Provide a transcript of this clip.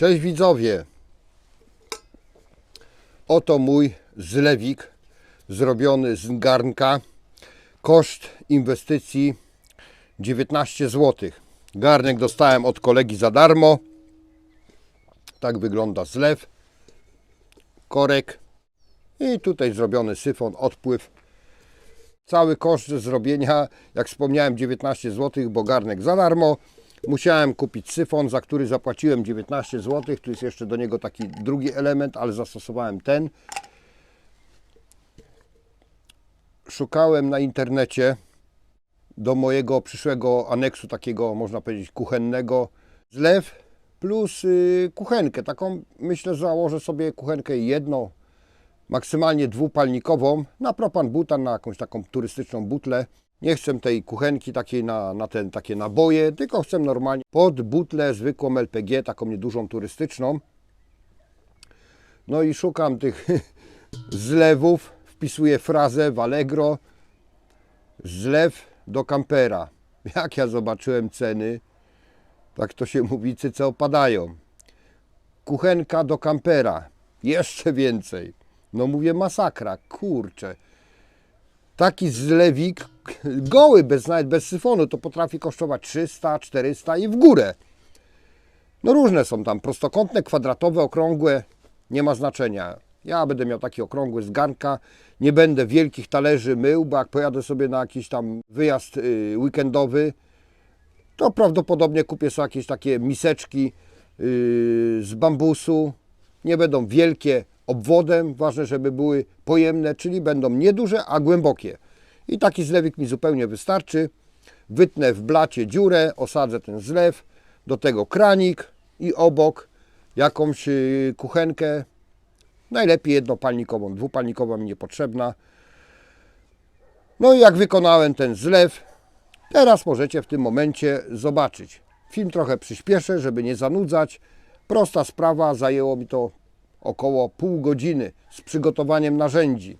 Cześć widzowie. Oto mój zlewik zrobiony z garnka. Koszt inwestycji 19 zł. Garnek dostałem od kolegi za darmo. Tak wygląda zlew. Korek. I tutaj zrobiony syfon, odpływ. Cały koszt zrobienia, jak wspomniałem, 19 zł, bo garnek za darmo. Musiałem kupić syfon, za który zapłaciłem 19 zł. Tu jest jeszcze do niego taki drugi element, ale zastosowałem ten. Szukałem na internecie do mojego przyszłego aneksu, takiego można powiedzieć kuchennego, zlew plus y, kuchenkę. Taką myślę, założę sobie kuchenkę jedno, maksymalnie dwupalnikową na propan butan, na jakąś taką turystyczną butlę. Nie chcę tej kuchenki takiej na, na ten, takie naboje, tylko chcę normalnie pod butlę zwykłą LPG, taką niedużą turystyczną. No i szukam tych zlewów, wpisuję frazę w Allegro, zlew do kampera. Jak ja zobaczyłem ceny, tak to się mówi, cyce opadają. Kuchenka do kampera, jeszcze więcej. No mówię masakra, kurczę. Taki zlewik goły, bez, nawet bez syfonu, to potrafi kosztować 300, 400 i w górę. No różne są tam, prostokątne, kwadratowe, okrągłe, nie ma znaczenia. Ja będę miał taki okrągły z garnka, nie będę wielkich talerzy mył, bo jak pojadę sobie na jakiś tam wyjazd y, weekendowy, to prawdopodobnie kupię sobie jakieś takie miseczki yy, z bambusu. Nie będą wielkie obwodem, ważne, żeby były pojemne, czyli będą nieduże, a głębokie. I taki zlewik mi zupełnie wystarczy. Wytnę w blacie dziurę, osadzę ten zlew, do tego kranik i obok jakąś yy, kuchenkę. Najlepiej jednopalnikową, dwupalnikową mi niepotrzebna. No i jak wykonałem ten zlew, Teraz możecie w tym momencie zobaczyć. Film trochę przyspieszę, żeby nie zanudzać. Prosta sprawa, zajęło mi to około pół godziny z przygotowaniem narzędzi.